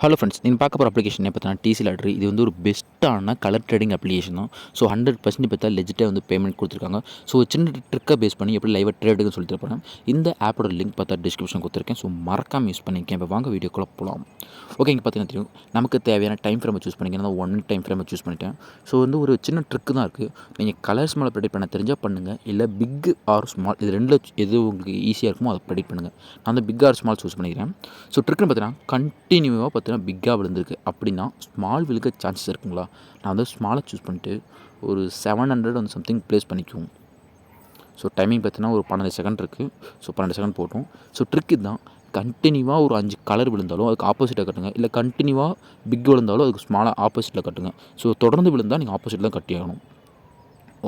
Hello friends நீங்கள் பார்க்க போகிற அப்ளிகேஷன் பார்த்தீங்கன்னா டிசி லாட்ரி இது வந்து ஒரு பெஸ்ட்டான கலர் ட்ரேடிங் அப்ளிகேஷன் தான். ஸோ ஹண்ட்ரட் பர்சன்ட் பார்த்தா லெஜிட்டாக வந்து பேமெண்ட் கொடுத்துருக்காங்க. ஸோ சின்ன ட்ரிக்கை பேஸ் பண்ணி எப்படி லைவாக ட்ரேடுன்னு சொல்லிட்டு போகிறேன் இந்த ஆப்போட லிங்க் பார்த்தா டிஸ்கிரிப்ஷன் கொடுத்துருக்கேன். ஸோ மறக்காமல் யூஸ் பண்ணிக்கேன் இப்போ வாங்க வீடியோக்குள்ளே போகலாம் ஓகே இங்கே பார்த்தீங்கன்னா தெரியும். நமக்கு தேவையான டைம் ஃப்ரேமை சூஸ் பண்ணிக்கிறேன் ஒன் மினிட் டைம் ஃப்ரேமை சூஸ் பண்ணிட்டேன். ஸோ வந்து ஒரு சின்ன ட்ரிக்கு தான் இருக்குது நீங்கள் கலர்ஸ் மேலே ப்ரெடிக்ட் பண்ண தெரிஞ்சால் பண்ணுங்கள் இல்லை பிக் ஆர் ஸ்மால் இது ரெண்டில் எது உங்களுக்கு ஈஸியாக இருக்குமோ அதை ப்ரெடிக்ட் பண்ணுங்கள் நான் வந்து பிக் ஆர் ஸ்மால் சூஸ் பண்ணிக்கிறேன். ஸோ ட்ரிக்குன்னு பார்த்தீங்கன்னா கண்டினியூவாக பார்த்தீங்கன்னா பிக்காக விழுந்திருக்கு. அப்படின்னா ஸ்மால் விழுக்க சான்சஸ் இருக்குங்களா? நான் வந்து ஸ்மாலை சூஸ் பண்ணிட்டு ஒரு செவன் ஹண்ட்ரட் வந்து சம்திங் ப்ளேஸ் பண்ணிக்குவோம். ஸோ டைமிங் பார்த்தீங்கன்னா ஒரு பன்னெண்டு செகண்ட் இருக்குது ஸோ பன்னெண்டு செகண்ட் போட்டோம். ஸோ ட்ரிக் இதுதான். கண்டினியூவாக ஒரு அஞ்சு கலர் விழுந்தாலும் அதுக்கு ஆப்போசிட்டாக கட்டுங்க. இல்லை கண்டினியூவாக பிக் விழுந்தாலும் அதுக்கு ஸ்மாலாக ஆப்போசிட்டில் கட்டுங்க. ஸோ தொடர்ந்து விழுந்தால் நீங்கள் ஆப்போசிட்டில் தான் கட்டி ஆகணும்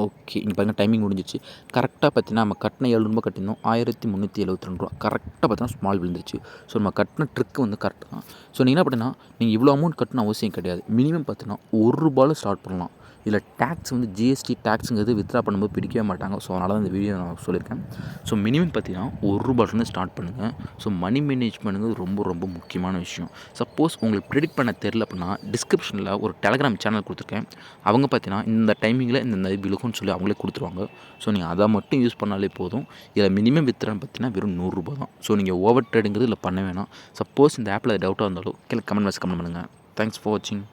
ஓகே இங்கே பாருங்கள் டைமிங் முடிஞ்சிச்சு. கரெக்டாக பார்த்தீங்கன்னா நம்ம கட்டின ஏழு ரூபா கட்டியிருந்தோம். ஆயிரத்தி முந்நூற்றி எழுபத்தி ரெண்டு ரூபா. கரெக்டாக பார்த்தீங்கன்னா ஸ்மால் விழுந்துருச்சு. ஸோ நம்ம கட்டின ட்ரிக் வந்து கரெக்டாக தான். ஸோ நீங்கள் என்ன பார்த்தீங்கன்னா நீங்கள் இவ்வளோ அமௌண்ட் கட்டின அவசியம் கிடையாது. மினிமம் பார்த்தீங்கன்னா ஒரு ரூபாயில் ஸ்டார்ட் பண்ணலாம். இதில் டேக்ஸ் வந்து ஜிஎஸ்டி டேக்ஸுங்கிறது வித்ரா பண்ணும்போது பிடிக்கவே மாட்டாங்க. ஸோ அதனால தான் இந்த வீடியோ நான் சொல்லியிருக்கேன். ஸோ மினிமம் பார்த்தீங்கன்னா ஒரு ரூபாய்லேருந்து ஸ்டார்ட் பண்ணுங்கள் ஸோ மணி மேனேஜ்மெண்ட்டுங்கிறது ரொம்ப ரொம்ப முக்கியமான விஷயம். சப்போஸ் உங்களுக்கு ப்ரெடிக்ட் பண்ண தெரில அப்படின்னா டிஸ்கிரிப்ஷனில் ஒரு டெலகிராம் சேனல் கொடுத்துருக்கேன். அவங்க பார்த்தீங்கன்னா இந்த டைமிங்கில் இந்த விழுகும்னு சொல்லி அவங்களே கொடுத்துருவாங்க. ஸோ நீங்கள் அதை மட்டும் யூஸ் பண்ணாலே போதும். இதில் மினிமம் வித்ரான்னு பார்த்தீங்கன்னா வெறும் நூறுரூபா தான். ஸோ நீங்கள் ஓவர் ட்ரேடுங்கிறது இதில் பண்ண வேணாம். சப்போஸ் இந்த ஆப்பில் டவுட்டாக இருந்தாலும் கீழே கமெண்ட் பாக்ஸ் கமெண்ட் பண்ணுங்கள் தேங்க்ஸ் ஃபார் வாட்சிங்